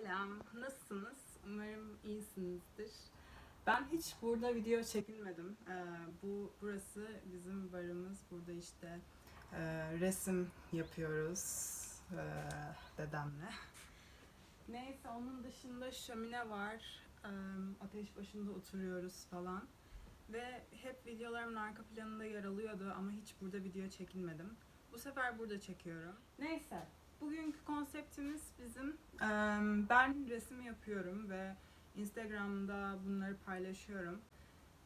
Selam, nasılsınız? Umarım iyisinizdir. Ben hiç burada video çekilmedim. Ee, bu burası bizim barımız. Burada işte e, resim yapıyoruz e, dedemle. Neyse onun dışında şömine var. Ee, ateş başında oturuyoruz falan. Ve hep videolarımın arka planında yer alıyordu ama hiç burada video çekilmedim. Bu sefer burada çekiyorum. Neyse, bugünkü konseptimiz bizim ben resim yapıyorum ve Instagram'da bunları paylaşıyorum.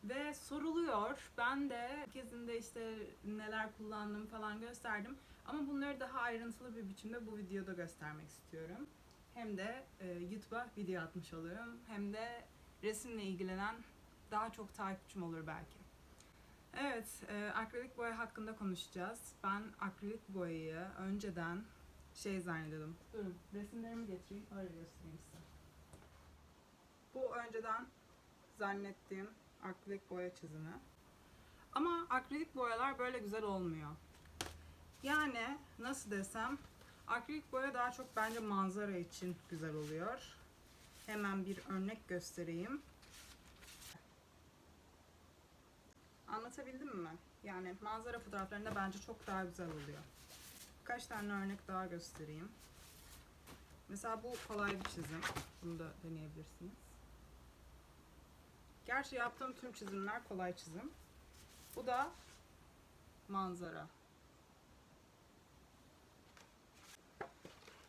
Ve soruluyor. Ben de kezinde işte neler kullandım falan gösterdim. Ama bunları daha ayrıntılı bir biçimde bu videoda göstermek istiyorum. Hem de YouTube'a video atmış olurum. Hem de resimle ilgilenen daha çok takipçim olur belki. Evet, akrilik boya hakkında konuşacağız. Ben akrilik boyayı önceden şey zannediyordum. Durun, resimlerimi getireyim, öyle göstereyim size. Bu önceden zannettiğim akrilik boya çizimi. Ama akrilik boyalar böyle güzel olmuyor. Yani nasıl desem, akrilik boya daha çok bence manzara için güzel oluyor. Hemen bir örnek göstereyim. Anlatabildim mi? Yani manzara fotoğraflarında bence çok daha güzel oluyor. Birkaç tane örnek daha göstereyim. Mesela bu kolay bir çizim. Bunu da deneyebilirsiniz. Gerçi yaptığım tüm çizimler kolay çizim. Bu da manzara.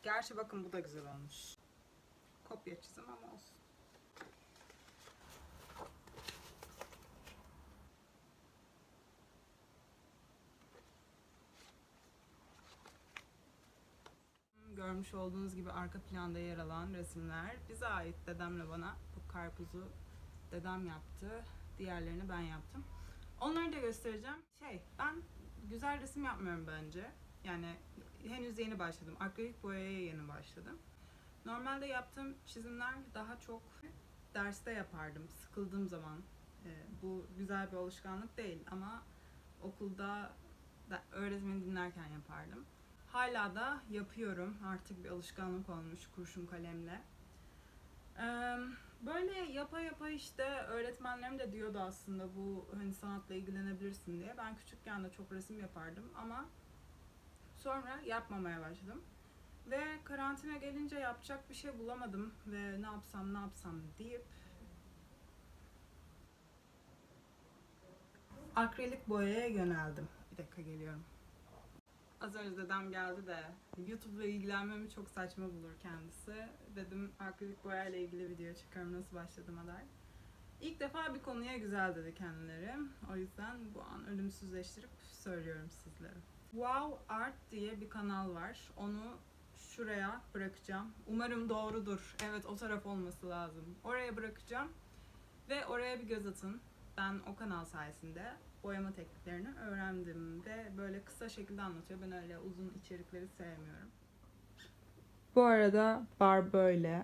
Gerçi bakın bu da güzel olmuş. Kopya çizim ama olsun. Görmüş olduğunuz gibi arka planda yer alan resimler bize ait dedemle bana. Bu karpuzu dedem yaptı. Diğerlerini ben yaptım. Onları da göstereceğim. Şey, ben güzel resim yapmıyorum bence. Yani henüz yeni başladım. Akrilik boyaya yeni başladım. Normalde yaptığım çizimler daha çok derste yapardım. Sıkıldığım zaman. Ee, bu güzel bir alışkanlık değil ama okulda da öğretmeni dinlerken yapardım. Hala da yapıyorum. Artık bir alışkanlık olmuş kurşun kalemle. Böyle yapa yapa işte öğretmenlerim de diyordu aslında bu hani sanatla ilgilenebilirsin diye. Ben küçükken de çok resim yapardım ama sonra yapmamaya başladım. Ve karantina gelince yapacak bir şey bulamadım ve ne yapsam ne yapsam deyip akrilik boyaya yöneldim. Bir dakika geliyorum. Az önce dedem geldi de YouTube'la ilgilenmemi çok saçma bulur kendisi. Dedim akrilik boyayla ilgili video çıkarım nasıl başladığıma dair. İlk defa bir konuya güzel dedi kendileri. O yüzden bu an ölümsüzleştirip söylüyorum sizlere. Wow Art diye bir kanal var. Onu şuraya bırakacağım. Umarım doğrudur. Evet o taraf olması lazım. Oraya bırakacağım. Ve oraya bir göz atın. Ben o kanal sayesinde boyama tekniklerini öğrendim ve böyle kısa şekilde anlatıyor. Ben öyle uzun içerikleri sevmiyorum. Bu arada bar böyle.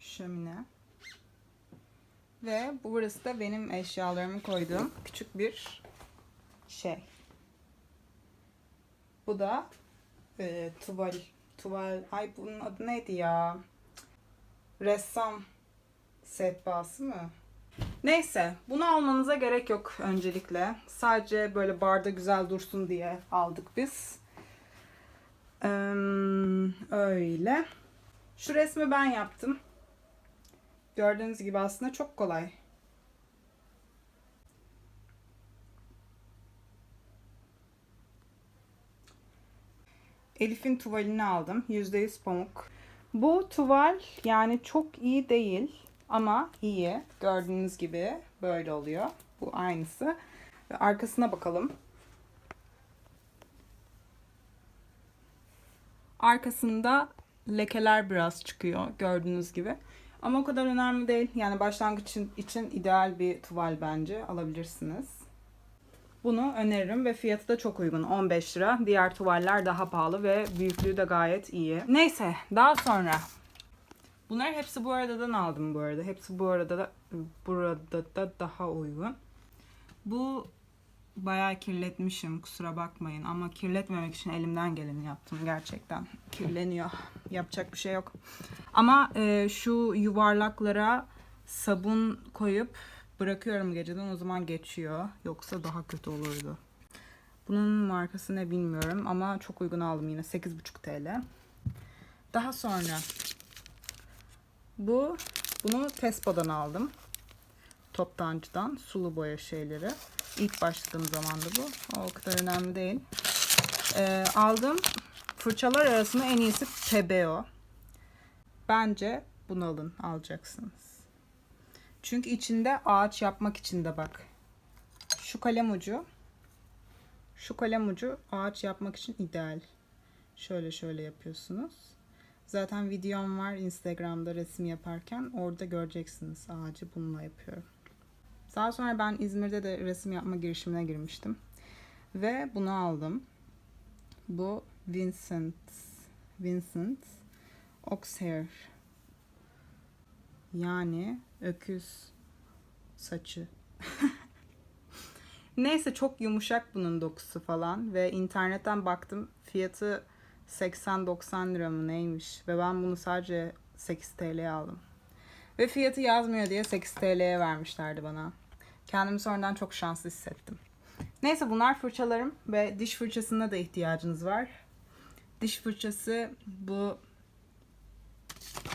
Şömine. Ve bu burası da benim eşyalarımı koyduğum küçük bir şey. Bu da e, tuval. Tuval. Ay bunun adı neydi ya? Ressam sehpası mı? Neyse, bunu almanıza gerek yok öncelikle. Sadece böyle barda güzel dursun diye aldık biz. Ee, öyle. Şu resmi ben yaptım. Gördüğünüz gibi aslında çok kolay. Elif'in tuvalini aldım. %100 pamuk. Bu tuval yani çok iyi değil ama iyi. Gördüğünüz gibi böyle oluyor. Bu aynısı. Ve arkasına bakalım. Arkasında lekeler biraz çıkıyor gördüğünüz gibi. Ama o kadar önemli değil. Yani başlangıç için, için ideal bir tuval bence. Alabilirsiniz. Bunu öneririm ve fiyatı da çok uygun. 15 lira. Diğer tuvaller daha pahalı ve büyüklüğü de gayet iyi. Neyse daha sonra. Bunlar hepsi bu aradadan aldım bu arada. Hepsi bu arada da burada da daha uygun. Bu bayağı kirletmişim kusura bakmayın ama kirletmemek için elimden geleni yaptım gerçekten. Kirleniyor. Yapacak bir şey yok. Ama e, şu yuvarlaklara sabun koyup bırakıyorum geceden o zaman geçiyor. Yoksa daha kötü olurdu. Bunun markası ne bilmiyorum ama çok uygun aldım yine 8,5 TL. Daha sonra bu bunu Tespo'dan aldım. Toptancıdan sulu boya şeyleri. İlk başladığım zaman da bu. O kadar önemli değil. Ee, aldım. Fırçalar arasında en iyisi Pebeo. Bence bunu alın. Alacaksınız. Çünkü içinde ağaç yapmak için de bak. Şu kalem ucu. Şu kalem ucu ağaç yapmak için ideal. Şöyle şöyle yapıyorsunuz. Zaten videom var Instagram'da resim yaparken. Orada göreceksiniz ağacı bununla yapıyorum. Daha sonra ben İzmir'de de resim yapma girişimine girmiştim. Ve bunu aldım. Bu Vincent Vincent Oxhair. Yani öküz saçı. Neyse çok yumuşak bunun dokusu falan ve internetten baktım fiyatı 80-90 lira mı neymiş ve ben bunu sadece 8 TL'ye aldım. Ve fiyatı yazmıyor diye 8 TL'ye vermişlerdi bana. Kendimi sonradan çok şanslı hissettim. Neyse bunlar fırçalarım ve diş fırçasına da ihtiyacınız var. Diş fırçası bu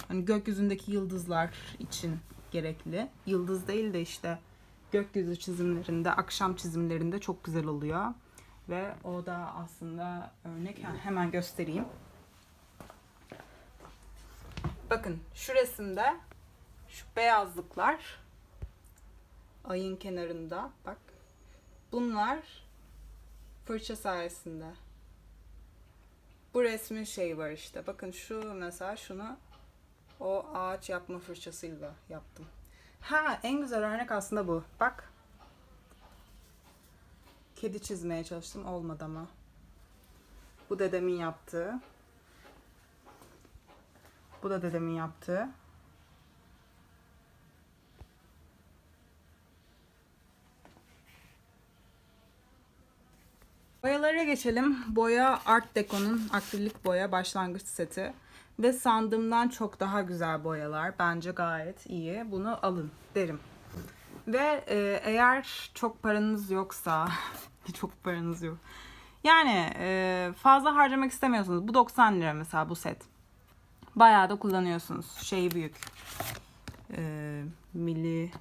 hani gökyüzündeki yıldızlar için gerekli. Yıldız değil de işte gökyüzü çizimlerinde, akşam çizimlerinde çok güzel oluyor. Ve o da aslında örnek Ha, hemen göstereyim. Bakın şu resimde şu beyazlıklar ayın kenarında bak. Bunlar fırça sayesinde. Bu resmin şeyi var işte. Bakın şu mesela şunu o ağaç yapma fırçasıyla yaptım. Ha en güzel örnek aslında bu. Bak. Kedi çizmeye çalıştım olmadı ama. Bu dedemin yaptığı. Bu da dedemin yaptığı. Boyalara geçelim. Boya Art Deco'nun akrilik boya başlangıç seti. Ve sandığımdan çok daha güzel boyalar. Bence gayet iyi. Bunu alın derim. Ve e, eğer çok paranız yoksa, çok paranız yok. Yani e, fazla harcamak istemiyorsunuz. Bu 90 lira mesela bu set. Bayağı da kullanıyorsunuz. Şeyi büyük. E, milli.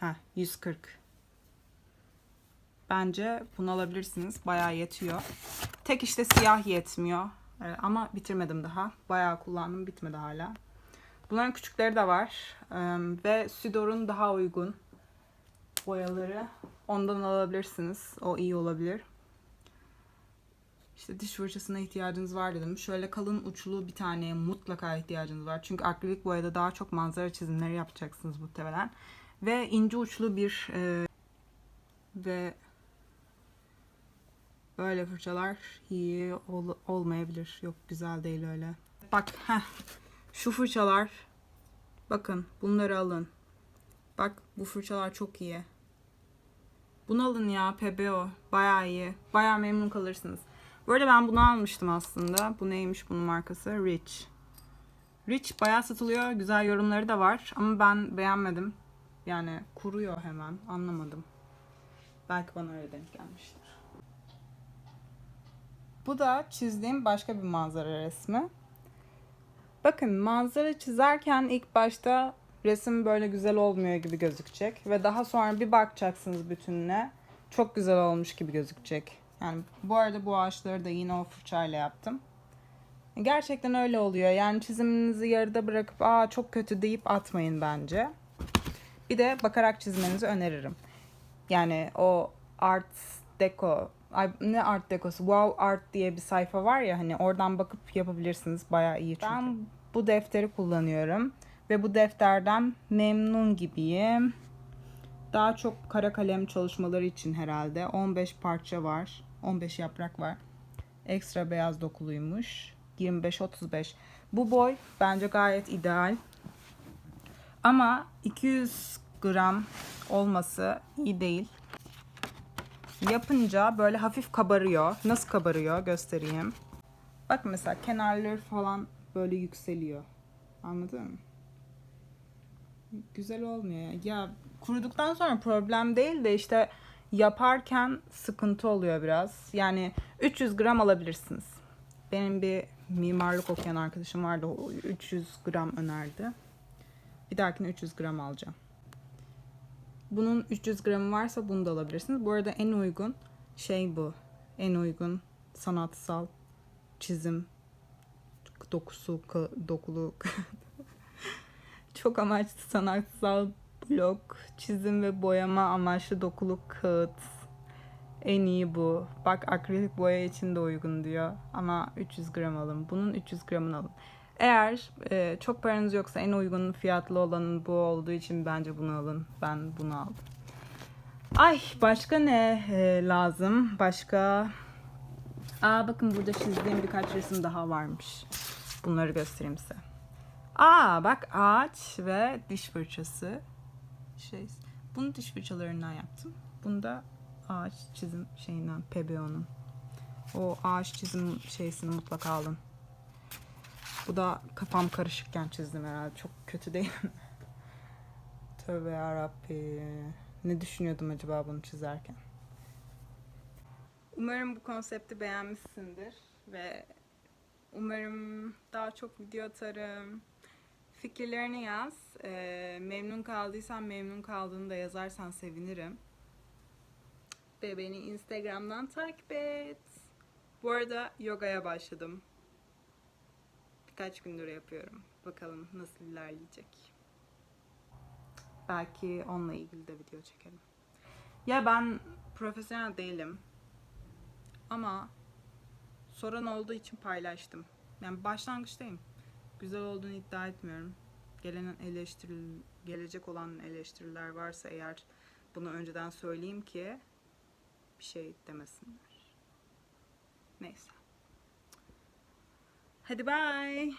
Ha 140. Bence bunu alabilirsiniz. Bayağı yetiyor. Tek işte siyah yetmiyor. Ee, ama bitirmedim daha. Bayağı kullandım. Bitmedi hala. Bunların küçükleri de var. Ee, ve Sidor'un daha uygun boyaları. Ondan alabilirsiniz. O iyi olabilir. İşte diş fırçasına ihtiyacınız var dedim. Şöyle kalın uçlu bir taneye mutlaka ihtiyacınız var. Çünkü akrilik boyada daha çok manzara çizimleri yapacaksınız muhtemelen. Ve ince uçlu bir e, ve Böyle fırçalar iyi ol- olmayabilir. Yok güzel değil öyle. Bak heh. Şu fırçalar. Bakın bunları alın. Bak bu fırçalar çok iyi. Bunu alın ya PBO. Bayağı iyi. Bayağı memnun kalırsınız. Arada ben bunu almıştım aslında. Bu neymiş bunun markası? Rich. Rich bayağı satılıyor. Güzel yorumları da var. Ama ben beğenmedim. Yani kuruyor hemen. Anlamadım. Belki bana öyle denk gelmiştir. Bu da çizdiğim başka bir manzara resmi. Bakın manzara çizerken ilk başta resim böyle güzel olmuyor gibi gözükecek. Ve daha sonra bir bakacaksınız bütününe. Çok güzel olmuş gibi gözükecek. Yani bu arada bu ağaçları da yine o fırçayla yaptım. Gerçekten öyle oluyor. Yani çiziminizi yarıda bırakıp aa çok kötü deyip atmayın bence. Bir de bakarak çizmenizi öneririm. Yani o Art Deco Ay, ne art dekosu? Wow Art diye bir sayfa var ya hani oradan bakıp yapabilirsiniz. Bayağı iyi çünkü. Ben bu defteri kullanıyorum ve bu defterden memnun gibiyim. Daha çok kara kalem çalışmaları için herhalde 15 parça var. 15 yaprak var. Ekstra beyaz dokuluymuş. 25-35. Bu boy bence gayet ideal. Ama 200 gram olması iyi değil. Yapınca böyle hafif kabarıyor. Nasıl kabarıyor göstereyim. Bak mesela kenarları falan böyle yükseliyor. Anladın mı? Güzel olmuyor ya. Kuruduktan sonra problem değil de işte yaparken sıkıntı oluyor biraz. Yani 300 gram alabilirsiniz. Benim bir mimarlık okuyan arkadaşım vardı. O 300 gram önerdi. Bir dahakine 300 gram alacağım. Bunun 300 gramı varsa bunu da alabilirsiniz. Bu arada en uygun şey bu. En uygun sanatsal çizim dokusu dokulu çok amaçlı sanatsal blok çizim ve boyama amaçlı dokulu kağıt en iyi bu. Bak akrilik boya için de uygun diyor. Ama 300 gram alın. Bunun 300 gramını alın. Eğer e, çok paranız yoksa en uygun fiyatlı olanın bu olduğu için bence bunu alın. Ben bunu aldım. Ay başka ne e, lazım? Başka... Aa bakın burada çizdiğim birkaç resim daha varmış. Bunları göstereyim size. Aa bak ağaç ve diş fırçası. Şey, bunu diş fırçalarından yaptım. Bunu da ağaç çizim şeyinden PBO'nun. O ağaç çizim şeysini mutlaka alın. Bu da kafam karışıkken çizdim herhalde. Çok kötü değil mi? Tövbe yarabbi. Ne düşünüyordum acaba bunu çizerken? Umarım bu konsepti beğenmişsindir ve umarım daha çok video atarım. Fikirlerini yaz. Ee, memnun kaldıysan memnun kaldığını da yazarsan sevinirim. Ve beni Instagram'dan takip et. Bu arada yogaya başladım. Birkaç gündür yapıyorum. Bakalım nasıl ilerleyecek. Belki onunla ilgili de video çekelim. Ya ben profesyonel değilim. Ama soran olduğu için paylaştım. Yani başlangıçtayım. Güzel olduğunu iddia etmiyorum. Gelen eleştiril, gelecek olan eleştiriler varsa eğer bunu önceden söyleyeyim ki bir şey demesinler. Neyse. Hadi bye.